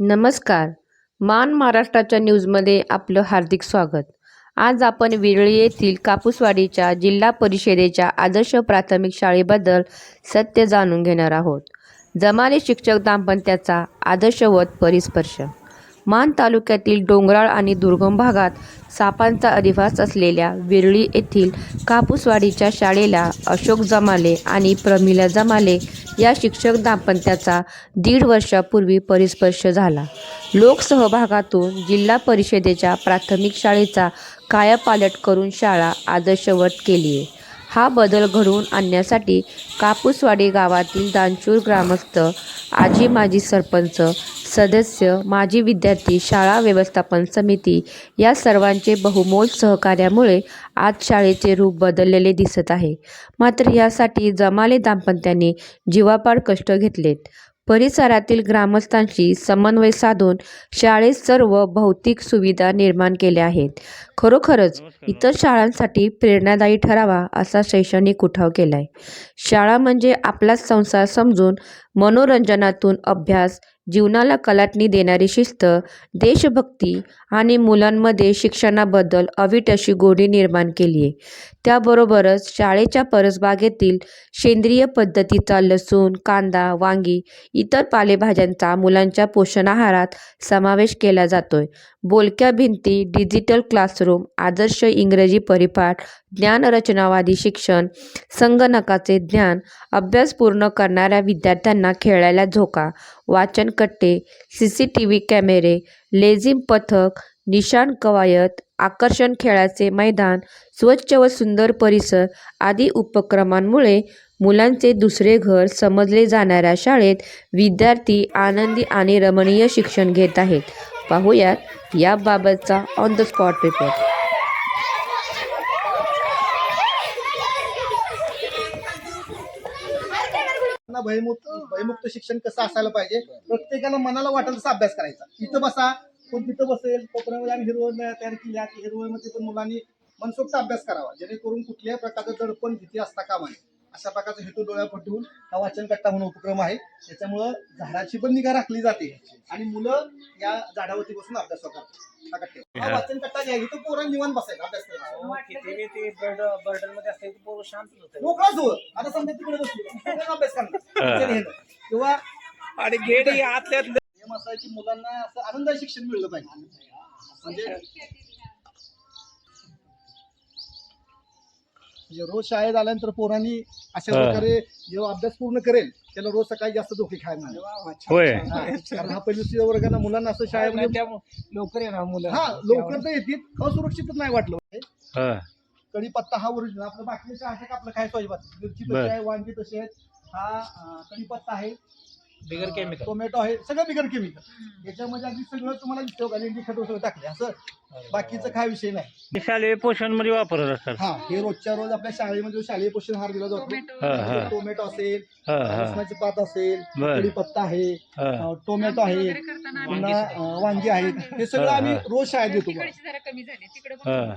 नमस्कार. मान महाराष्ट्राच्या न्यूजमध्ये आपलं हार्दिक स्वागत. आज आपण विरळी येथील कापूसवाडीच्या जिल्हा परिषदेच्या आदर्श प्राथमिक शाळेबद्दल सत्य जाणून घेणार आहोत. जमाने शिक्षक दाम्पत्याचा आदर्शवत परिस्पर्श. मान तालुक्यातील डोंगराळ आणि दुर्गम भागात सापांचा अधिवास असलेल्या विरळी येथील कापूसवाडीच्या शाळेला अशोक जमाले आणि प्रमिला जमाले या शिक्षक दाम्पत्याचा दीड वर्षापूर्वी परिस्पर्श झाला. लोकसहभागातून जिल्हा परिषदेच्या प्राथमिक शाळेचा कायापालट करून शाळा आदर्शवत केली आहे हा बदल घडवून आणण्यासाठी कापूसवाडी गावातील दानशूर ग्रामस्थ आजी माजी सरपंच सदस्य माजी विद्यार्थी शाळा व्यवस्थापन समिती या सर्वांचे बहुमोल सहकार्यामुळे आज शाळेचे रूप बदललेले दिसत आहे. मात्र यासाठी जमाले दाम्पत्याने जीवापाड कष्ट घेतलेत. परिसरातील ग्रामस्थांशी समन्वय साधून शाळेत सर्व भौतिक सुविधा निर्माण केल्या आहेत. खरोखरच इतर शाळांसाठी प्रेरणादायी ठरावा असा शैक्षणिक उठाव केला आहे शाळा म्हणजे आपलाच संसार समजून मनोरंजनातून अभ्यास जीवनाला कलाटणी देणारी शिस्त देशभक्ती आणि मुलांमध्ये शिक्षणाबद्दल अवीट अशी गोडी निर्माण केली आहे. त्याबरोबरच शाळेच्या परसबागेतील सेंद्रिय पद्धतीचा लसूण कांदा वांगी इतर पालेभाज्यांचा मुलांच्या पोषण आहारात समावेश केला जातोय. बोलक्या भिंती डिजिटल क्लासरूम आदर्श इंग्रजी परिपाठ ज्ञानरचनावादी शिक्षण संगणकाचे ज्ञान अभ्यास पूर्ण करणाऱ्या विद्यार्थ्यांना खेळायला झोका वाचन कट्टे सी सी टी व्ही कॅमेरे लेझिम पथक निशाण कवायत आकर्षण खेळाचे मैदान स्वच्छ व सुंदर परिसर आदी उपक्रमांमुळे मुलांचे दुसरे घर समजले जाणाऱ्या शाळेत विद्यार्थी आनंदी आणि रमणीय शिक्षण घेत आहेत. पाहूयात याबाबतचा ऑन द स्पॉट रिपोर्ट भयमुक्त भयमुक्त शिक्षण कसं असायला पाहिजे? प्रत्येकाला मनाला वाटेल तसा अभ्यास करायचा. इथं बसा कोण तिथं बसेल कोकणामध्ये आम्ही हिरवळ तयार केल्या हिरवळमध्ये पण मुलांनी मनसोक्त अभ्यास करावा. जेणेकरून कुठल्याही प्रकारचं दडपण भीती असता कामा नये. अशा प्रकारचा हेतू डोळ्यावर ठेवून हा वाचन कट्टा म्हणून उपक्रम आहे. त्याच्यामुळं झाडाची पण निगा राखली जाते आणि मुलं या झाडावरती बसून अभ्यास करतात. हा. हा वाचन कट्टा इथं बसायचा अभ्यास करायचा हो आता समजा तिकडे बसली तिकडे अभ्यास करणार. किंवा आणि गेट ही आतल्यात नियम असा आहे की मुलांना असं आनंदाचे शिक्षण मिळलं पाहिजे. म्हणजे म्हणजे रोज शाळेत आल्यानंतर पोरांनी अशा प्रकारे जेव्हा अभ्यास पूर्ण करेल त्याला रोज सकाळी जास्त धोके खायला मिळाले. होय. हा, कारण हा पहिली वर्गाला मुलांना असं शाळेमध्ये त्यामुळे लवकर येणार मुलं. हा लवकर तर येतील असुरक्षितच नाही वाटलं हा. कढीपत्ता हा ओरिजिनल आपलं बाकी शाळा का आपलं काय सोयीबात? मिरची बर. तशी आहे वांगी तशी आहेत हा अं, कढीपत्ता आहे बिगर केमिकल टोमॅटो आहे सगळं बिगर केमिकल याच्यामध्ये अगदी सगळं तुम्हाला दिसतो का लेंडी खत सगळं टाकले असं. बाकीचं काय विषय नाही. हे शालेय पोषणमध्ये वापरत असतात हा हे रोजच्या रोज आपल्या शाळेमध्ये शालेय पोषण आहार दिला जातो हा हा. टोमॅटो असेल हा हा. लसणाची पात असेल बर. कढीपत्ता आहे हा. अं, टोमॅटो आहे पुन्हा अं, वांगी आहेत हे सगळं हा, आम्ही हा. रोज शाळेत देतो बघा. जरा कमी झाले तिकडे पण हा. का?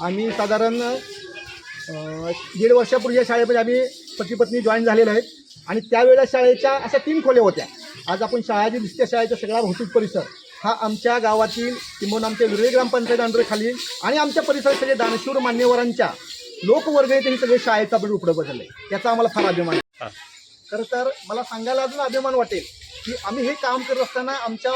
आम्ही साधारण दीड वर्षापूर्वी या शाळेमध्ये आम्ही पती पत्नी जॉईन झालेलो आहेत. आणि त्यावेळेला शाळेच्या अशा तीन खोल्या होत्या. आज आपण शाळा जी दिसते शाळेचा सगळा भौतिक परिसर हा आमच्या गावातील किंवा आमच्या विरळी ग्रामपंचायत अंडरखाली आणि आमच्या परिसरात सगळे दानशूर मान्यवरांच्या लोकवर्ग त्यांनी सगळे शाळेचं आपण बदललं आहे याचा आम्हाला फार अभिमान आहे. खरं तर मला सांगायला अजून अभिमान वाटेल की आम्ही हे काम करत असताना आमच्या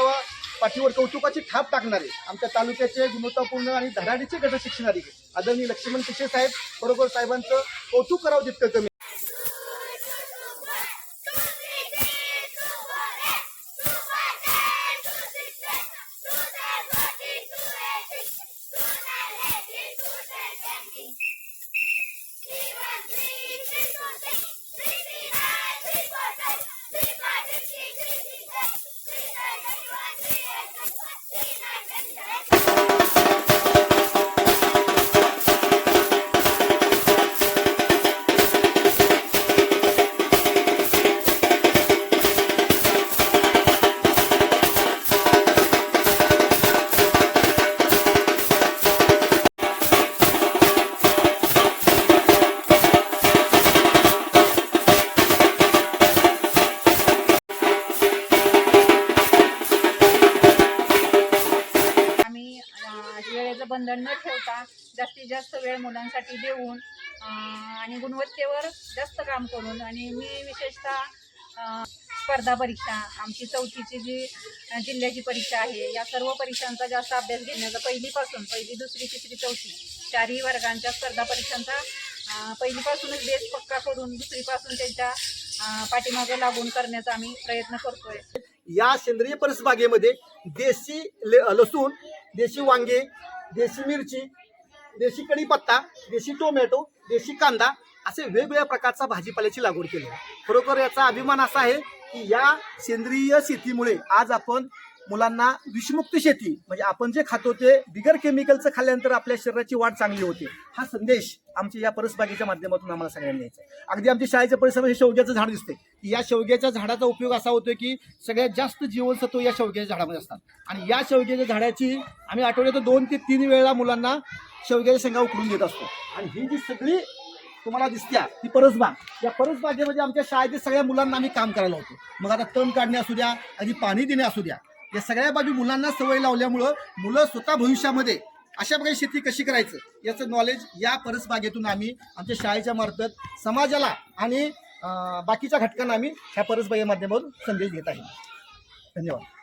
पाठीवर कौतुकाची थाप टाकणारे. आमच्या तालुक्याचे गुणवत्तापूर्ण आणि धडाडीचे गट शिक्षणारी आदरणीय लक्ष्मण पिशे साहेब बरोबर साहेबांचं कौतुक करावं तितकं कमी. बंधन न ठेवता जास्तीत जास्त वेळ मुलांसाठी देऊन आणि गुणवत्तेवर जास्त काम करून आणि मी विशेषतः स्पर्धा परीक्षा आमची चौथीची जी जिल्ह्याची परीक्षा आहे या सर्व परीक्षांचा जास्त अभ्यास घेण्याचा पहिलीपासून पहिली दुसरी तिसरी चौथी चारही वर्गांच्या स्पर्धा परीक्षांचा पहिलीपासूनच बेस पक्का करून दुसरीपासून त्यांच्या पाठीमागे लागून करण्याचा आम्ही प्रयत्न करतोय. या सेंद्रिय परसबागेमध्ये देशी लसूण देशी वांगे देशी मिरची देशी कढीपत्ता देशी टोमॅटो देशी कांदा असे वेगवेगळ्या प्रकारचा भाजीपाल्याची लागवड केली. आहे खरोखर याचा अभिमान असा आहे की या सेंद्रिय शेतीमुळे आज आपण मुलांना विषमुक्त शेती म्हणजे आपण जे खातो ते बिगर केमिकलचं खाल्ल्यानंतर आपल्या शरीराची वाढ चांगली होते. हा संदेश आमच्या या परसबागेच्या माध्यमातून आम्हाला सगळ्यांना द्यायचा आहे. अगदी आमच्या शाळेच्या परिसरामध्ये शेवग्याचं झाड दिसते. की या शेवग्याच्या झाडाचा उपयोग असा होतो की सगळ्यात जास्त जीवनसत्व या शेवग्याच्या झाडामध्ये असतात. आणि या शेवग्याच्या झाडाची आम्ही आठवड्यात दोन ते तीन वेळा मुलांना शेवग्याच्या शेंगा उकडून देत असतो. आणि ही जी सगळी तुम्हाला दिसत्या ती परसबाग या परसबागेमध्ये आमच्या शाळेतील सगळ्या मुलांना आम्ही काम करायला होतो मग आता तण काढणे असू द्या आणि पाणी देणे असू द्या. या सगळ्या बाबी मुलांना सवय लावल्यामुळं मुलं स्वतः भविष्यामध्ये अशा प्रकारे शेती कशी करायचं याचं नॉलेज या परसबागेतून आम्ही आमच्या शाळेच्या मार्फत समाजाला आणि बाकीच्या घटकांना आम्ही ह्या परसबागे माध्यमातून संदेश देत आहे. धन्यवाद.